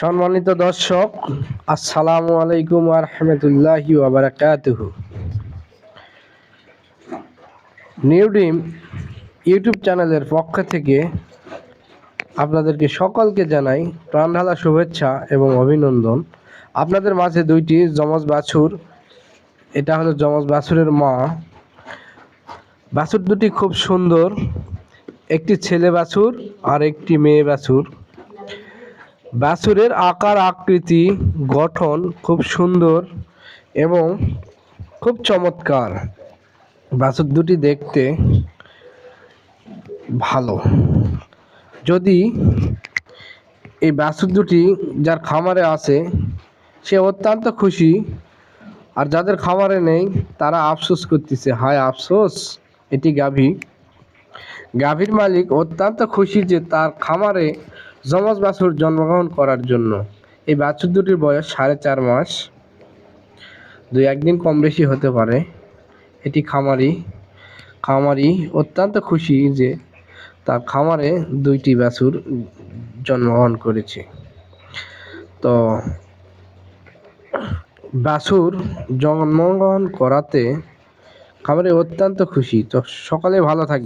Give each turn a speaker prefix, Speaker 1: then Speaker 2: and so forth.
Speaker 1: সম্মানিত দর্শক, আসসালামু আলাইকুম রহমতুল্লাহি ওবরাকাতুহ নিউ ডিম ইউটিউব চ্যানেলের পক্ষ থেকে আপনাদেরকে সকলকে জানাই প্রাণঢালা শুভেচ্ছা এবং অভিনন্দন। আপনাদের মাঝে দুইটি যমজ বাছুর, এটা হলো যমজ বাছুরের মা। বাছুর দুটি খুব সুন্দর, একটি ছেলে বাছুর আর একটি মেয়ে বাছুর। বাছুরের আকার, আকৃতি, গঠন খুব সুন্দর এবং খুব চমৎকার। বাছুর দুটি দেখতে ভালো। যদি এই বাছুর দুটি যার খামারে আছে, সে অত্যন্ত খুশি। আর যাদের খামারে নেই, তারা আফসোস করতেছে, হায় আফসোস, এটি গাভী। গাভীর মালিক অত্যন্ত খুশি যে তার খামারে যমজ বাছুর জন্মগ্রহণ করার জন্য। এই বাছুর দুটির বয়স সাড়ে চার মাস। দুই একদিন কম বেশি হতে পারে। এটি খামারি। খামারি অত্যন্ত খুশি যে তার খামারে দুইটি বাছুর জন্মগ্রহণ করেছে। তো বাছুর জন্মগ্রহণ করাতে খামারে অত্যন্ত খুশি। তো সকালে ভালো থাকবে